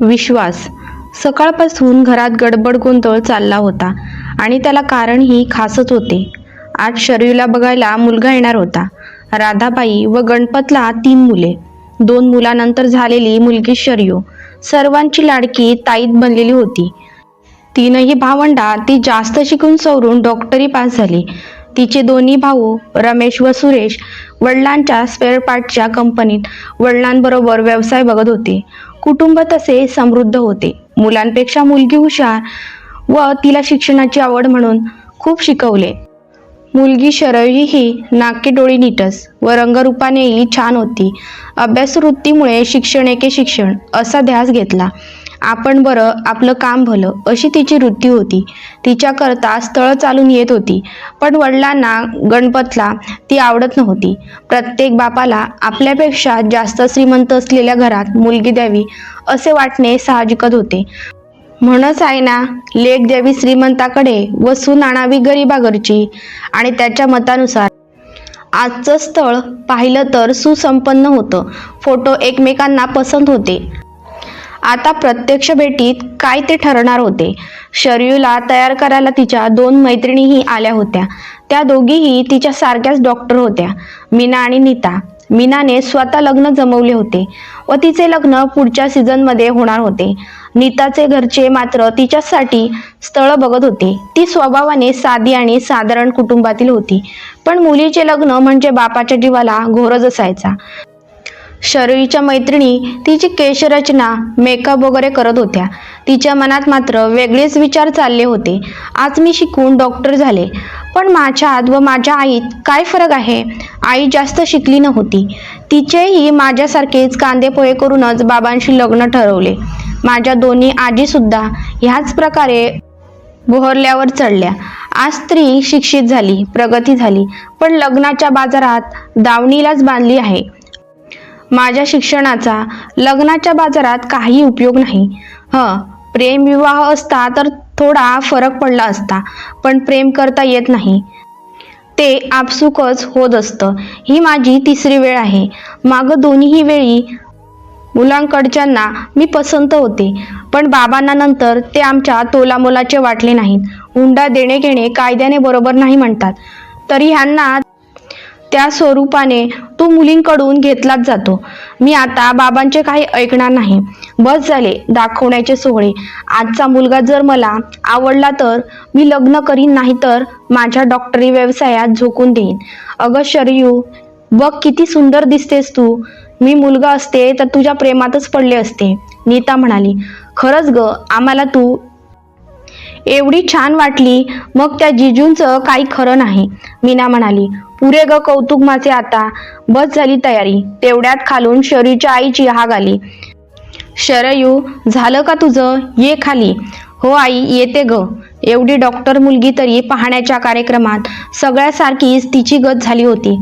विश्वास. सकाळपासून घरात गडबड गोंधळ चालला होता आणि त्याला कारणही खासच होते. आज शरयूला बघायला मुलगा येणार होता. राधाबाई व गणपतला तीन मुले. दोन मुलानंतर झालेली मुलगी शरयू. सर्वांची लाडकी ताईत बनलेली होती. तीनही भावंडा ती जास्त शिकून सवरून डॉक्टरी पास झाली. तिचे दोन्ही भाऊ रमेश व सुरेश वडिलांच्या स्पेअर पार्टच्या कंपनीत वडिलांबरोबर व्यवसाय बघत होते. कुटुंब तसे समृद्ध होते. मुलांपेक्षा मुलगी हुशार व तिला शिक्षणाची आवड म्हणून खूप शिकवले. मुलगी शरयी ही नाके डोळी नीटस व रंगरूपानेही छान होती. अभ्यासवृत्तीमुळे शिक्षण एके शिक्षण असा ध्यास घेतला. आपण बरं आपलं काम भलं अशी तिची वृत्ती होती. तिच्याकरता स्थळं चालून येत होती पण वडिलांना गणपतला ती आवडत नव्हती. प्रत्येक बापाला आपल्यापेक्षा जास्त श्रीमंत असलेल्या घरात मुलगी द्यावी असे वाटणे साहजिकच होते. म्हणच आहे ना लेख द्यावी श्रीमंताकडे व सून आणावी गरिबाघरची आणि त्याच्या मतानुसार. आजचं स्थळ पाहिलं तर सुसंपन्न होतं. फोटो एकमेकांना पसंत होते. आता प्रत्यक्ष भेटीत काय ते ठरणार होते? शरयूला तयार करायला तिच्या दोन मैत्रिणीही आल्या होत्या. त्या दोघीही तिच्या सारख्याच डॉक्टर होत्या. मीना आणि नीता. मीनाने स्वतः लग्न जमवले होते व तिचे लग्न पुढच्या सीझनमध्ये होणार होते. नीताचे घरचे मात्र तिच्यासाठी स्थळ बघत होते. ती स्वभावाने साधी आणि साधारण कुटुंबातील होती. पण मुलीचे लग्न म्हणजे बापाच्या जीवाला घोरच असायचा. शरयूच्या मैत्रिणी तिची केशरचना मेकअप वगैरे करत होत्या. तिच्या मनात मात्र वेगळेच विचार चालले होते. आज मी शिकून डॉक्टर झाले. पण माझ्यात व माझ्या आईत काय फरक आहे? आई जास्त शिकली नव्हती. तिचेही माझ्यासारखेच कांदे पोहे करूनच बाबांशी लग्न ठरवले. माझ्या दोन्ही आजीसुद्धा ह्याच प्रकारे बोहरल्यावर चढल्या. आज स्त्री शिक्षित झाली प्रगती झाली पण लग्नाच्या बाजारात दावणीलाच बांधली आहे. माझ्या शिक्षणाचा लग्नाच्या बाजारात काही उपयोग नाही. ह प्रेमविवाह असता तर थोडा फरक पडला असता पण प्रेम करता येत नाही. ते आपसुकच होत असतं. ही माझी तिसरी वेळ आहे. मागं दोन्हीही वेळी मुलांकडच्यांना मी पसंत होते पण बाबांना नंतर ते आमच्या तोलामोलाचे वाटले नाहीत. हुंडा देणे घेणे कायद्याने बरोबर नाही म्हणतात. तरी ह्यांना त्या स्वरूपाने तो मुलींकडून घेतलाच जातो. मी आता बाबांचे काही ऐकणार नाही. बस झाले दाखवण्याचे सोहळे. आजचा मुलगा जर मला आवडला तर मी लग्न करीन नाही तर माझ्या डॉक्टरी व्यवसायात झोकून देईन. अगं शरयू बघ किती सुंदर दिसतेस तू. मी मुलगा असते तर तुझ्या प्रेमातच पडले असते नीता म्हणाली. खरंच ग आम्हाला तू एवढी छान वाटली मग त्या जिजूंचं काही खरं नाही मीना म्हणाली. पुरे ग कौतुक माझे आता. बस झाली तयारी. तेवढ्यात खालून शरीच्या आईची हाग आली. शरयू झालं का तुझं? ये खाली. हो आई येते ग. एवढी डॉक्टर मुलगी तरी पाहण्याच्या कार्यक्रमात सगळ्यासारखीच तिची गत झाली होती.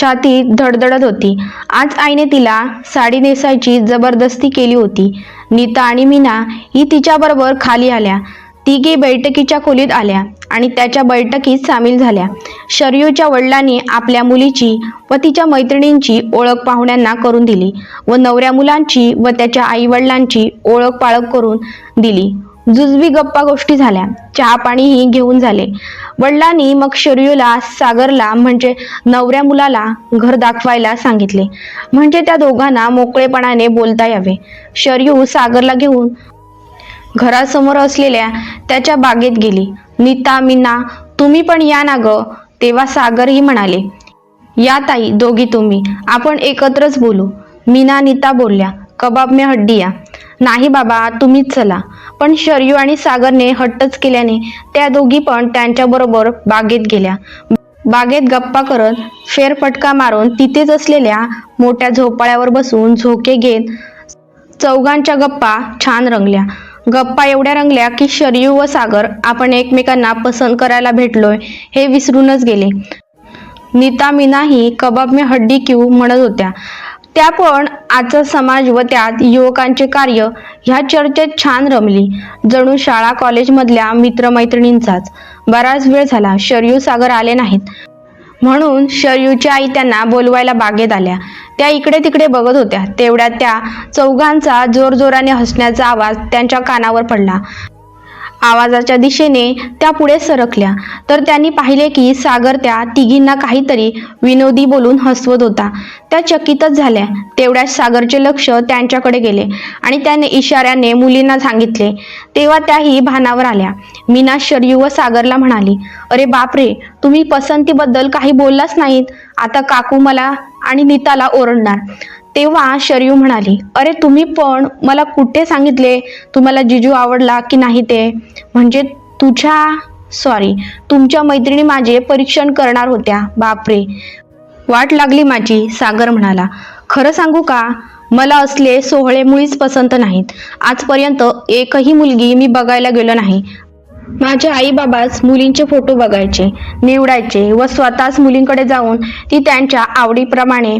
छातीत धडधडत होती. आज आईने तिला साडी नेसायची जबरदस्ती केली होती. नीता आणि मीना ही तिच्याबरोबर खाली आल्या. तिघी बैठकीच्या खोलीत आल्या आणि त्याच्या बैठकीत सामील झाल्या. शरयूच्या वडिलांनी आपल्या मुलीची व तिच्या मैत्रिणींची ओळख पाहुण्यांना करून दिली व नवऱ्या मुलांची व त्याच्या आईवडिलांची ओळख पाळख करून दिली. जुजवी गप्पा गोष्टी झाल्या. चहा पाणीही घेऊन झाले. वडिलांनी मग शरयूला सागरला म्हणजे नवऱ्या मुलाला घर दाखवायला सांगितले. म्हणजे त्या दोघांना मोकळेपणाने बोलता यावे. शरयू सागरला घेऊन घरासमोर असलेल्या त्याच्या बागेत गेली. नीता मीना तुम्ही पण या ना ग. तेव्हा सागरही म्हणाले या ताई दोघी तुम्ही. आपण एकत्रच बोलू. मीना नीता बोलल्या कबाब में हड्डी या. नाही बाबा तुम्हीच चला. पण शरयू आणि सागरने हट्टच केल्याने त्या दोघी पण त्यांच्याबरोबर बागेत गेल्या. बागेत गप्पा करत फेरफटका मारून तिथेच असलेल्या मोठ्या झोपाळ्यावर बसून झोके घेत चौघांच्या गप्पा छान रंगल्या. गप्पा एवढ्या रंगल्या की शरयू व सागर आपण एकमेकांना पसंत करायला भेटलोय हे विसरूनच गेले. नीता मीनाही कबाब में हड्डी क्यू म्हणत होत्या. त्या पण आजचा समाज व त्यात युवकांचे कार्य ह्या चर्चेत छान रमली. जणू शाळा कॉलेजमधल्या मित्रमैत्रिणींचाच. बराच वेळ झाला शरयू सागर आले नाहीत. म्हणून शरयूची आई त्यांना बोलवायला बागेत आल्या. त्या इकडे तिकडे बघत होत्या. तेवढ्यात त्या चौघांचा जोरजोराने हसण्याचा आवाज त्यांच्या कानावर पडला. आवाजाच्या दिशेने त्या पुढे सरकल्या. तर त्यांनी पाहिले की सागर त्या तिघींना काहीतरी विनोदी बोलून हसवत होता. त्या चकितच झाल्या. तेवढ्याच सागरचे लक्ष त्यांच्याकडे गेले आणि त्याने इशाऱ्याने मुलींना सांगितले तेव्हा त्याही भानावर आल्या. मीना शरयू व सागरला म्हणाली अरे बापरे तुम्ही पसंतीबद्दल काही बोललाच नाहीत. आता काकू मला आणि नीताला ओरडणार. तेव्हा शरयू म्हणाली अरे तुम्ही पण मला कुठे सांगितले? तुम्हाला जिजू आवडला की नाही ते? म्हणजे तुझ्या सॉरी तुमच्या मैत्रिणी माझे परीक्षण करणार होत्या. बापरे. वाट लागली माझी सागर म्हणाला. खरं सांगू का? मला असले सोहळे मुळीच पसंत नाहीत. आजपर्यंत एकही मुलगी मी बघायला गेलो नाही. माझे आई बाबाच मुलींचे फोटो बघायचे निवडायचे व स्वतःच मुलींकडे जाऊन ती त्यांच्या आवडीप्रमाणे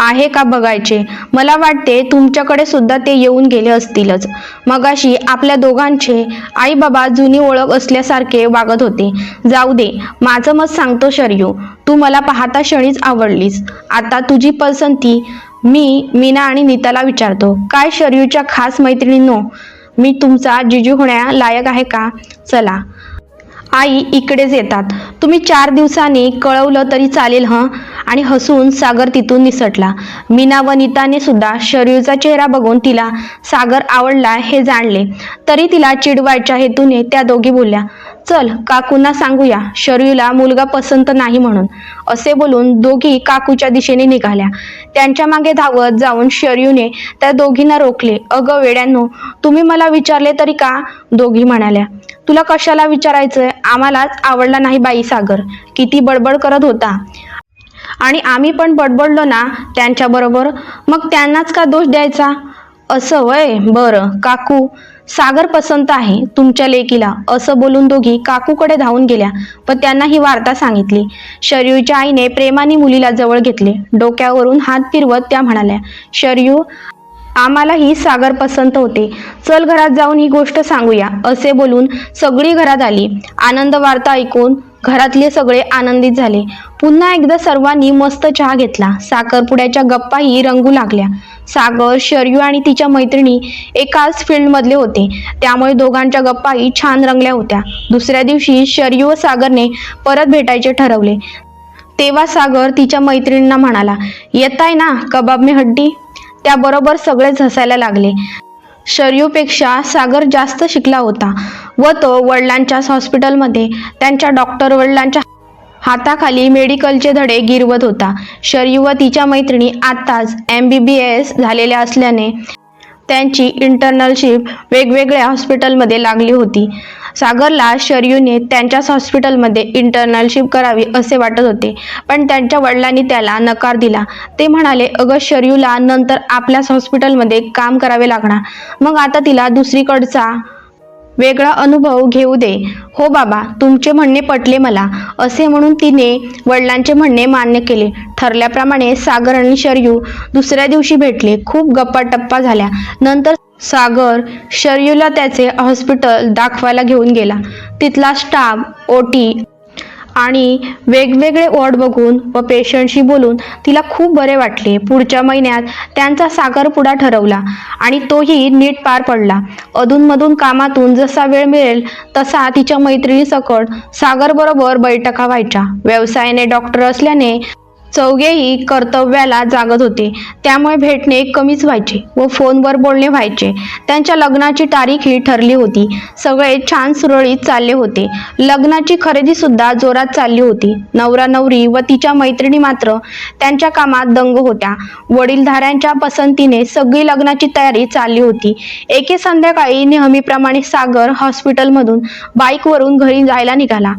आहे का बघायचे? मला वाटते तुमच्याकडे सुद्धा ते येऊन गेले असतीलच. मगाशी आपल्या दोघांचे आई बाबा जुनी ओळख असल्यासारखे वागत होते. जाऊ दे माझं मत सांगतो शर्यू. तू मला पाहता क्षणीच आवडलीस. आता तुझी पसंती मी मीना आणि नीताला विचारतो. काय शर्यूच्या खास मैत्रिणींनो? मी तुमचा जिजू होण्या लायक आहे का? चला. आई इकडेच येतात. तुम्ही चार दिवसांनी कळवलं तरी चालेल हं? आणि हसून सागर तिथून निसटला. मीना व नीताने सुद्धा शरीरचा चेहरा बघून तिला सागर आवडला हे जाणले. तरी तिला चिडवायच्या हेतूने त्या दोघी बोलल्या चल काकूंना सांगूया. शरयूला मुलगा पसंत नाही म्हणून. असे बोलून दोघी काकूच्या दिशेने निघाल्या. त्यांच्या मागे धावत जाऊन शरयूने त्या दोघींना रोखले. अगं वेड्यांनो तुम्ही मला विचारले तरी का? दोघी म्हणाल्या. तुला कशाला विचारायचंय? आम्हालाच आवडला नाही बाई सागर किती बडबड करत होता. आणि आम्ही पण बडबडलो ना त्यांच्याबरोबर. मग त्यांनाच का दोष द्यायचा? असं वय. बरं. काकू सागर पसंत आहे तुमच्या लेकीला असं बोलून दोघी काकूकडे धावून गेल्या व त्यांना ही वार्ता सांगितली. शरयूच्या आईने प्रेमाने मुलीला जवळ घेतले. डोक्यावरून हात फिरवत त्या म्हणाल्या शरयू आम्हालाही सागर पसंत होते. चल घरात जाऊन ही गोष्ट सांगूया असे बोलून सगळी घरात आली. आनंद वार्ता ऐकून घरातले सगळे आनंदित झाले. पुन्हा एकदा सर्वांनी मस्त चहा घेतला. साखरपुड्याच्या गप्पाही रंगू लागल्या. सागर शर्यू आणि तिच्या मैत्रिणी एकाच फील्डमधले होते. त्यामुळे दोघांच्या गप्पाही छान रंगल्या होत्या. दुसऱ्या दिवशी शर्यू व सागरने परत भेटायचे ठरवले. तेव्हा सागर तिच्या मैत्रिणींना म्हणाला येताय ना कबाब में हड्डी? त्याबरोबर सगळेच हसायला लागले. शर्यूपेक्षा सागर जास्त शिकला होता व तो वडिलांच्याच हॉस्पिटलमध्ये त्यांच्या डॉक्टर वडिलांच्या हाताखाली मेडिकलचे धडे गिरवत होता. शर्यू व तिच्या मैत्रिणी आत्ताच एम बी बी एस झालेल्या असल्याने त्यांची इंटर्नलशिप वेगवेगळ्या हॉस्पिटलमध्ये लागली होती. सागरला शर्यूने त्यांच्याच हॉस्पिटलमध्ये इंटर्नलशिप करावी असे वाटत होते. पण त्यांच्या वडिलांनी त्याला नकार दिला. ते म्हणाले अगं शर्यूला नंतर आपल्याच हॉस्पिटलमध्ये काम करावे लागणार. मग आता तिला दुसरीकडचा वेगळा अनुभव घेऊ दे. हो बाबा तुमचे म्हणणे पटले मला. असे म्हणून तिने वडिलांचे म्हणणे मान्य केले. ठरल्याप्रमाणे सागर आणि शर्यू दुसऱ्या दिवशी भेटले. खूप गप्पा टप्पा झाल्या. नंतर सागर शर्यूला त्याचे हॉस्पिटल दाखवायला घेऊन गेला. तिथला स्टाफ ओटी आणि वेगवेगळे वॉर्ड बघून व पेशंटशी बोलून तिला खूप बरे वाटले. पुढच्या महिन्यात त्यांचा साखरपुडा ठरवला आणि तोही नीट पार पडला. अधूनमधून कामातून जसा वेळ मिळेल तसा तिच्या मैत्रिणीसकट सागरबरोबर बैठका व्हायच्या. व्यवसायाने डॉक्टर असल्याने चौघेही कर्तव्याला जागत होते. त्यामुळे भेटणे कमीच व्हायचे व फोनवर बोलणे व्हायचे. त्यांच्या लग्नाची तारीख ही ठरली होती. सगळे छान सुरळीत चालले होते. लग्नाची खरेदी सुद्धा जोरात चालली होती. नवरा नवरी व तिच्या मैत्रिणी मात्र त्यांच्या कामात दंग होत्या. वडीलधाऱ्यांच्या पसंतीने सगळी लग्नाची तयारी चालली होती. एके संध्याकाळी नेहमीप्रमाणे सागर हॉस्पिटलमधून बाईकवरून घरी जायला निघाला.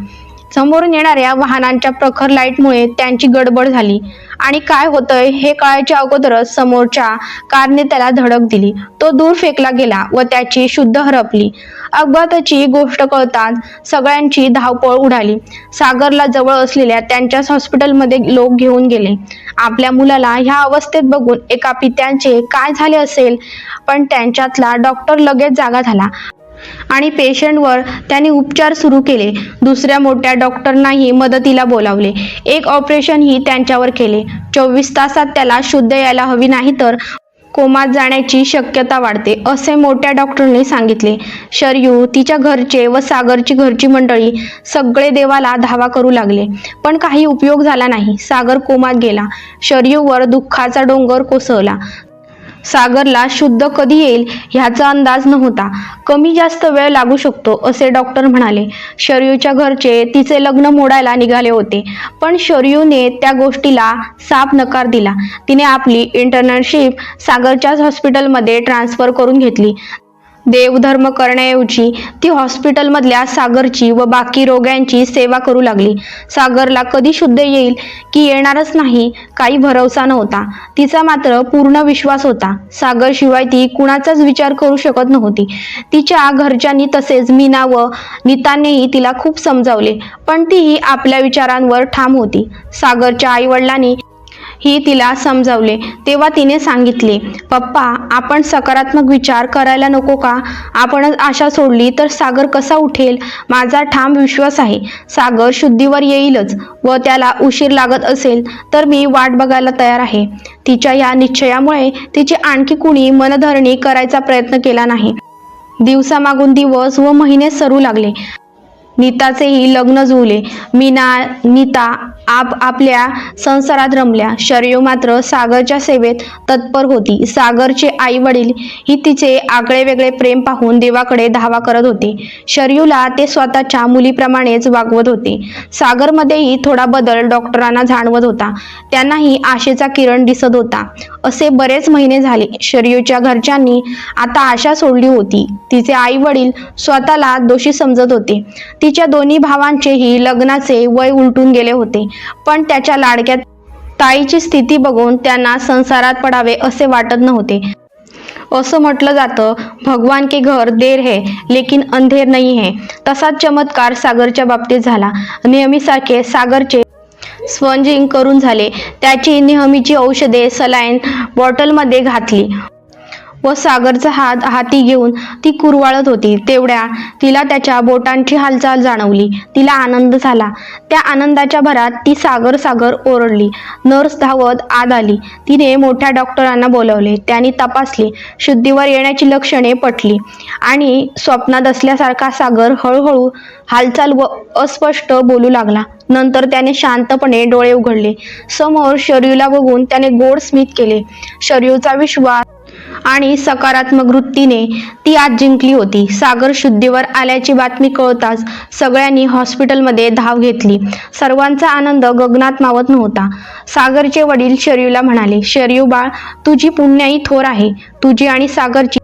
समोरून येणाऱ्या वाहनांच्या प्रखर लाईटमुळे त्यांची गडबड झाली. आणि काय होतंय हे कळायच्या अगोदरच समोरच्या कारने त्याला धडक दिली. तो दूर फेकला गेला व त्याची शुद्ध हरपली. अपघाताची गोष्ट कळताच सगळ्यांची धावपळ उडाली. सागरला जवळ असलेल्या त्यांच्याच हॉस्पिटलमध्ये लोक घेऊन गेले. आपल्या मुलाला ह्या अवस्थेत बघून एका पित्यांचे काय झाले असेल? पण त्यांच्यातला डॉक्टर लगेच जागा झाला. आणि पेशंटवर त्यांनी उपचार सुरू केले. दुसऱ्या मोठ्या डॉक्टरनाही मदतीला बोलावले. एक ऑपरेशनही त्यांच्यावर केले. चोवीस तासात त्याला शुद्ध यायला हवी नाही तर कोमात जाण्याची शक्यता वाढते असे मोठ्या डॉक्टरने सांगितले. शरयू तिच्या घरचे व सागरची घरची मंडळी सगळे देवाला धावा करू लागले पण काही उपयोग झाला नाही. सागर कोमात गेला. शरयूवर दुःखाचा डोंगर कोसळला. सागरला शुद्ध कधी येईल ह्याचा अंदाज नव्हता. कमी जास्त वेळ लागू शकतो असे डॉक्टर म्हणाले. शरयूच्या घरचे तिचे लग्न मोडायला निघाले होते पण शरयूने त्या गोष्टीला साफ नकार दिला. तिने आपली इंटर्नशिप सागरच्याच हॉस्पिटलमध्ये ट्रान्सफर करून घेतली. देवधर्म करण्याऐवजी ती हॉस्पिटलमधल्या सागरची व बाकी रोग्यांची सेवा करू लागली. सागरला कधी शुद्ध येईल की येणारच नाही काही भरवसा नव्हता. तिचा मात्र पूर्ण विश्वास होता. सागर शिवाय ती कुणाचाच विचार करू शकत नव्हती. तिच्या घरच्यांनी तसेच मीना व नीतानेही तिला खूप समजावले पण तीही आपल्या विचारांवर ठाम होती. सागरच्या आईवडिलांनी ही तिला समजावले. तेव्हा तिने सांगितले पप्पा आपण सकारात्मक विचार करायला नको का? आपणच आशा सोडली तर सागर कसा उठेल? माझा ठाम विश्वास आहे. सागर शुद्धीवर येईलच व त्याला उशीर लागत असेल तर मी वाट बघायला तयार आहे. तिच्या या निश्चयामुळे तिची आणखी कुणी मनधरणी करायचा प्रयत्न केला नाही. दिवसामागून दिवस व महिने सरू लागले. नीताचेही लग्न जुळले. मीना नीता आप आपल्या संसारात रमल्या. शरयू मात्र सागरच्या सेवेत तत्पर होती. सागरचे आई वडील ही तिचे आगळे वेगळे प्रेम पाहून देवाकडे धावा करत होते. शरयूला ते स्वतःच्या मुलीप्रमाणेच वागवत होते. सागरमध्येही थोडा बदल डॉक्टरांना जाणवत होता. त्यांनाही आशेचा किरण दिसत होता. असे बरेच महिने झाले. शरयूच्या घरच्यांनी आता आशा सोडली होती. तिचे आई वडील स्वतःला दोषी समजत होते. तिच्या दोन्ही भावांचेही लग्नाचे वय उलटून गेले होते. पण त्याच्या लाडक्या ताईची स्थिती बघून त्यांना संसारात पडावे असे वाटत नव्हते. असं म्हटलं जातं भगवान के घर देर है लेकिन अंधेर नाही है. तसाच चमत्कार सागरच्या बाबतीत झाला. नेहमीसारखे सागरचे स्पंजिंग करून झाले. त्याची नेहमीची औषधे सलाईन बॉटलमध्ये घातली. व सागरचा हात हाती घेऊन ती कुरवाळत होती. तेवढ्या तिला त्याच्या बोटांची हालचाल जाणवली. तिला आनंद झाला. त्या आनंदाच्या भरात ती सागर सागर ओरडली. नर्स धावत आत आली. तिने मोठ्या डॉक्टरांना बोलवले. त्यांनी तपासले. शुद्धीवर येण्याची लक्षणे पटली. आणि स्वप्नात असल्यासारखा सागर हळूहळू हालचाल व अस्पष्ट बोलू लागला. नंतर त्याने शांतपणे डोळे उघडले. समोर शरीरला बघून त्याने गोड स्मित केले. शरयूचा विश्वास आणि सकारात्मक वृत्तीने ती आज जिंकली होती. सागर शुद्धीवर आल्याची बातमी कळताच सगळ्यांनी हॉस्पिटलमध्ये धाव घेतली. सर्वांचा आनंद गगनात मावत नव्हता. सागरचे वडील शरयूला म्हणाले शरयू बाळ तुझी पुण्याई थोर आहे. तुझी आणि सागरची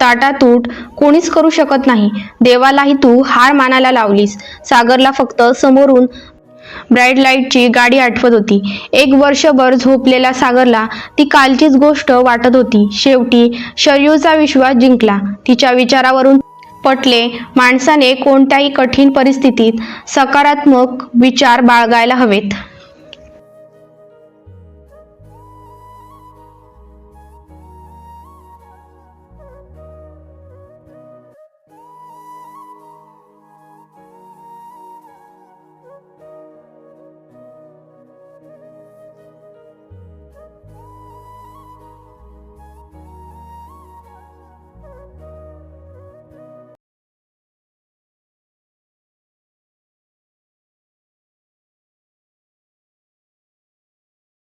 ताटातूट कोणीच करू शकत नाही. देवालाही तू हार मानायला लावलीस. सागरला फक्त समोरून ब्राईट लाईटची गाडी आठवत होती. एक वर्षभर झोपलेल्या सागरला ती कालचीच गोष्ट वाटत होती. शेवटी शरयूचा विश्वास जिंकला. तिच्या विचारावरून पटले माणसाने कोणत्याही कठीण परिस्थितीत सकारात्मक विचार बाळगायला हवेत.